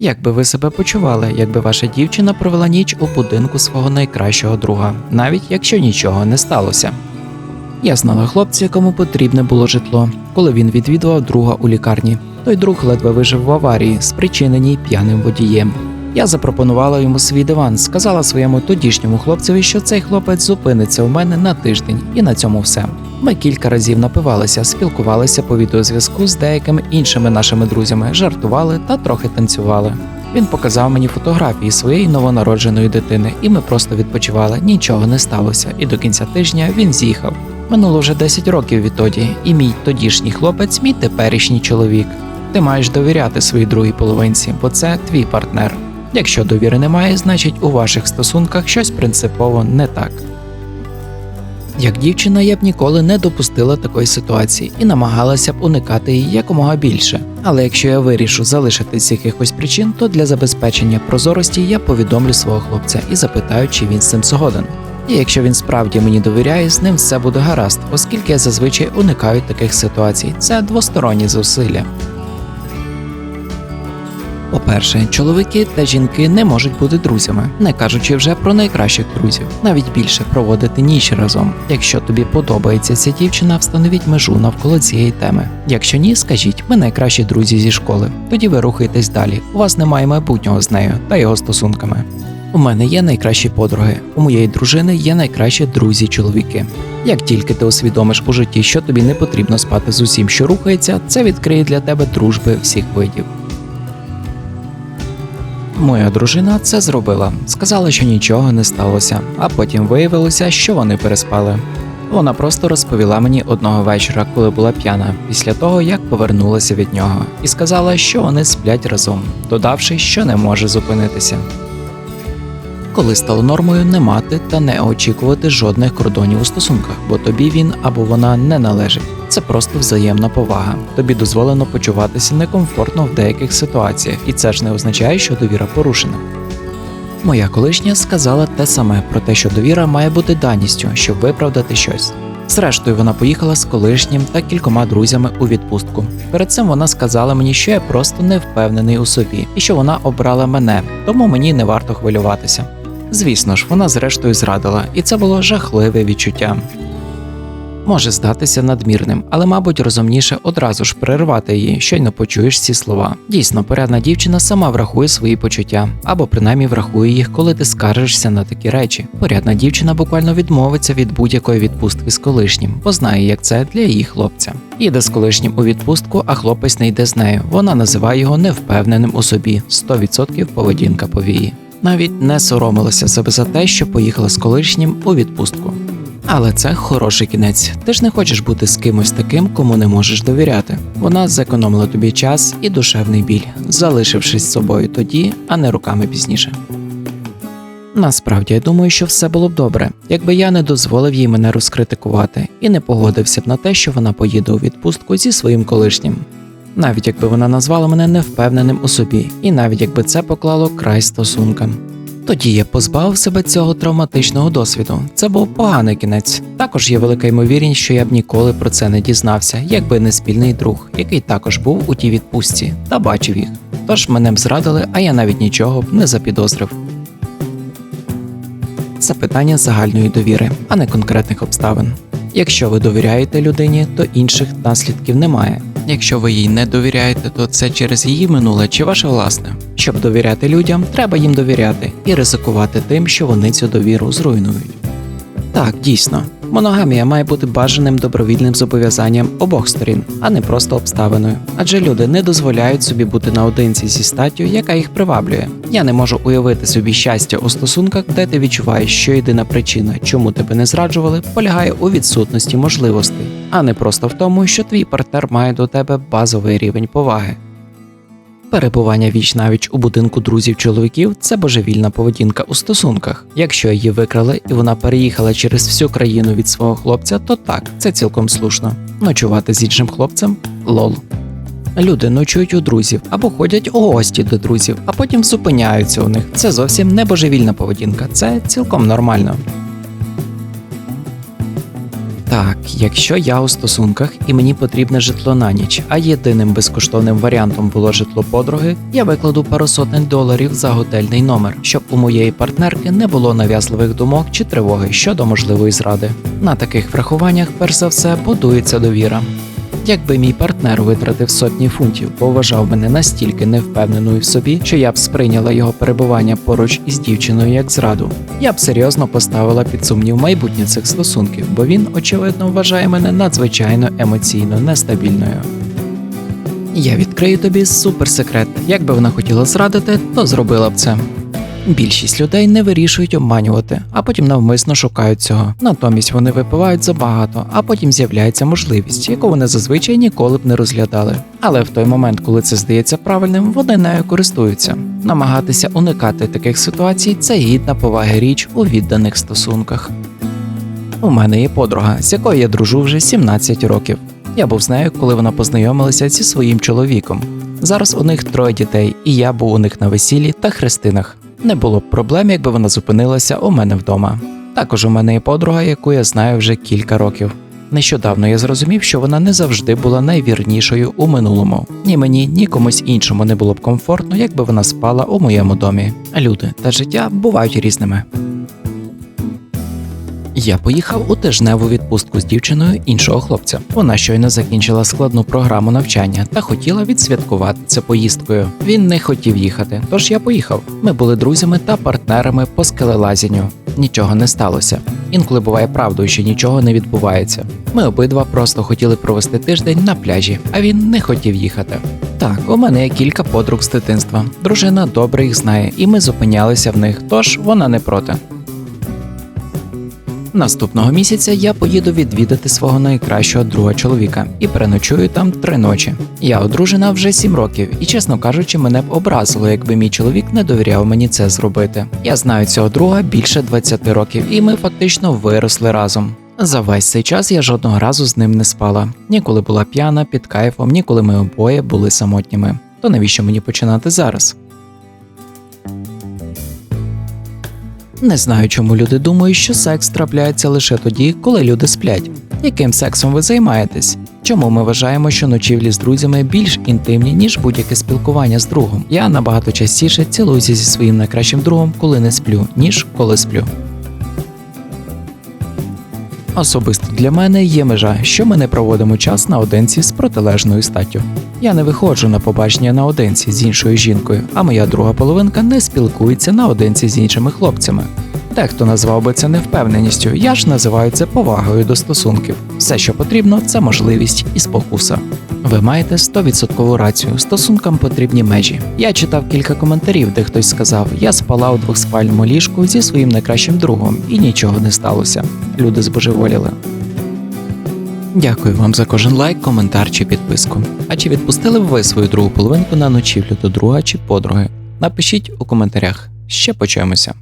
Як би ви себе почували, якби ваша дівчина провела ніч у будинку свого найкращого друга, навіть якщо нічого не сталося? Я знала хлопця, якому потрібне було житло, коли він відвідував друга у лікарні. Той друг ледве вижив в аварії, спричиненій п'яним водієм. Я запропонувала йому свій диван, сказала своєму тодішньому хлопцеві, що цей хлопець зупиниться у мене на тиждень, і на цьому все. Ми кілька разів напивалися, спілкувалися по відеозв'язку з деякими іншими нашими друзями, жартували та трохи танцювали. Він показав мені фотографії своєї новонародженої дитини, і ми просто відпочивали. Нічого не сталося. І до кінця тижня він з'їхав. Минуло вже 10 років відтоді, і мій тодішній хлопець, мій теперішній чоловік. Ти маєш довіряти своїй другій половинці, бо це твій партнер. Якщо довіри немає, значить у ваших стосунках щось принципово не так. Як дівчина я б ніколи не допустила такої ситуації і намагалася б уникати її якомога більше. Але якщо я вирішу залишитись якихось причин, то для забезпечення прозорості я повідомлю свого хлопця і запитаю, чи він з цим згоден. І якщо він справді мені довіряє, з ним все буде гаразд, оскільки я зазвичай уникаю таких ситуацій. Це двосторонні зусилля. По-перше, чоловіки та жінки не можуть бути друзями, не кажучи вже про найкращих друзів, навіть більше проводити ніч разом. Якщо тобі подобається ця дівчина, встановіть межу навколо цієї теми. Якщо ні, скажіть, ми найкращі друзі зі школи. Тоді ви рухаєтесь далі. У вас немає майбутнього з нею та його стосунками. У мене є найкращі подруги, у моєї дружини є найкращі друзі-чоловіки. Як тільки ти усвідомиш у житті, що тобі не потрібно спати з усім, що рухається, це відкриє для тебе дружби всіх видів. Моя дружина це зробила. Сказала, що нічого не сталося, а потім виявилося, що вони переспали. Вона просто розповіла мені одного вечора, коли була п'яна, після того як повернулася від нього, і сказала, що вони сплять разом, додавши, що не може зупинитися. Коли стало нормою не мати та не очікувати жодних кордонів у стосунках, бо тобі він або вона не належить. Це просто взаємна повага. Тобі дозволено почуватися некомфортно в деяких ситуаціях, і це ж не означає, що довіра порушена. Моя колишня сказала те саме про те, що довіра має бути даністю, щоб виправдати щось. Зрештою, вона поїхала з колишнім та кількома друзями у відпустку. Перед цим вона сказала мені, що я просто не впевнений у собі і що вона обрала мене, тому мені не варто хвилюватися. Звісно ж, вона зрештою зрадила, і це було жахливе відчуття. Може здатися надмірним, але, мабуть, розумніше одразу ж перервати її, щойно почуєш ці слова. Дійсно, порядна дівчина сама врахує свої почуття, або принаймні врахує їх, коли ти скаржишся на такі речі. Порядна дівчина буквально відмовиться від будь-якої відпустки з колишнім, бо знає, як це для її хлопця. Їде з колишнім у відпустку, а хлопець не йде з нею. Вона називає його невпевненим у собі 100% поведінка повії. Навіть не соромилася себе за те, що поїхала з колишнім у відпустку. Але це хороший кінець. Ти ж не хочеш бути з кимось таким, кому не можеш довіряти. Вона зекономила тобі час і душевний біль, залишившись з собою тоді, а не руками пізніше. Насправді я думаю, що все було б добре, якби я не дозволив їй мене розкритикувати і не погодився б на те, що вона поїде у відпустку зі своїм колишнім. Навіть якби вона назвала мене невпевненим у собі, і навіть якби це поклало край стосункам. Тоді я позбавив себе цього травматичного досвіду. Це був поганий кінець. Також є велика ймовірність, що я б ніколи про це не дізнався, якби не спільний друг, який також був у тій відпустці та бачив їх. Тож мене б зрадили, а я навіть нічого б не запідозрив. Це питання загальної довіри, а не конкретних обставин. Якщо ви довіряєте людині, то інших наслідків немає. Якщо ви їй не довіряєте, то це через її минуле чи ваше власне. Щоб довіряти людям, треба їм довіряти і ризикувати тим, що вони цю довіру зруйнують. Так, дійсно, моногамія має бути бажаним добровільним зобов'язанням обох сторін, а не просто обставиною. Адже люди не дозволяють собі бути наодинці зі статтю, яка їх приваблює. Я не можу уявити собі щастя у стосунках, де ти відчуваєш, що єдина причина, чому тебе не зраджували, полягає у відсутності можливостей, а не просто в тому, що твій партнер має до тебе базовий рівень поваги. Перебування віч навіч у будинку друзів чоловіків це божевільна поведінка у стосунках. Якщо її викрали і вона переїхала через всю країну від свого хлопця, то так, це цілком слушно. Ночувати з іншим хлопцем лол. Люди ночують у друзів або ходять у гості до друзів, а потім зупиняються у них. Це зовсім не божевільна поведінка, це цілком нормально. Так, якщо я у стосунках і мені потрібне житло на ніч, а єдиним безкоштовним варіантом було житло подруги, я викладу пару сотень доларів за готельний номер, щоб у моєї партнерки не було нав'язливих думок чи тривоги щодо можливої зради. На таких врахуваннях, перш за все, будується довіра. Якби мій партнер витратив сотні фунтів, бо вважав мене настільки невпевненою в собі, що я б сприйняла його перебування поруч із дівчиною як зраду, я б серйозно поставила під сумнів майбутнє цих стосунків, бо він, очевидно, вважає мене надзвичайно емоційно нестабільною. Я відкрию тобі суперсекрет. Якби вона хотіла зрадити, то зробила б це. Більшість людей не вирішують обманювати, а потім навмисно шукають цього. Натомість вони випивають забагато, а потім з'являється можливість, яку вони зазвичай ніколи б не розглядали. Але в той момент, коли це здається правильним, вони нею користуються. Намагатися уникати таких ситуацій це гідна поваги річ у відданих стосунках. У мене є подруга, з якою я дружу вже 17 років. Я був з нею, коли вона познайомилася зі своїм чоловіком. Зараз у них троє дітей, і я був у них на весіллі та хрестинах. Не було б проблем, якби вона зупинилася у мене вдома. Також у мене є подруга, яку я знаю вже кілька років. Нещодавно я зрозумів, що вона не завжди була найвірнішою у минулому. Ні мені, ні комусь іншому не було б комфортно, якби вона спала у моєму домі. Люди та життя бувають різними. Я поїхав у тижневу відпустку з дівчиною іншого хлопця. Вона щойно закінчила складну програму навчання та хотіла відсвяткувати це поїздкою. Він не хотів їхати, тож я поїхав. Ми були друзями та партнерами по скелелазінню. Нічого не сталося. Інколи буває правдою, що нічого не відбувається. Ми обидва просто хотіли провести тиждень на пляжі, а він не хотів їхати. Так, у мене є кілька подруг з дитинства. Дружина добре їх знає, і ми зупинялися в них, тож вона не проти. Наступного місяця я поїду відвідати свого найкращого друга чоловіка і переночую там три ночі. Я одружена вже сім років, і, чесно кажучи, мене б образило, якби мій чоловік не довіряв мені це зробити. Я знаю цього друга більше 20 років, і ми фактично виросли разом. За весь цей час я жодного разу з ним не спала. Ніколи була п'яна під кайфом, ніколи ми обоє були самотніми. То навіщо мені починати зараз? Не знаю, чому люди думають, що секс трапляється лише тоді, коли люди сплять. Яким сексом ви займаєтесь? Чому ми вважаємо, що ночівлі з друзями більш інтимні, ніж будь-яке спілкування з другом? Я набагато частіше цілуюся зі своїм найкращим другом, коли не сплю, ніж коли сплю. Особисто для мене є межа, що ми не проводимо час наодинці з протилежною статтю. Я не виходжу на побачення наодинці з іншою жінкою, а моя друга половинка не спілкується наодинці з іншими хлопцями. Дехто назвав би це невпевненістю, я ж називаю це повагою до стосунків. Все, що потрібно, це можливість і спокуса. Ви маєте 100% рацію, стосункам потрібні межі. Я читав кілька коментарів, де хтось сказав: я спала у двохспальному ліжку зі своїм найкращим другом, і нічого не сталося. Люди збожеволіли. Дякую вам за кожен лайк, коментар чи підписку. А чи відпустили б ви свою другу половинку на ночівлю до друга чи подруги? Напишіть у коментарях. Ще почуємося.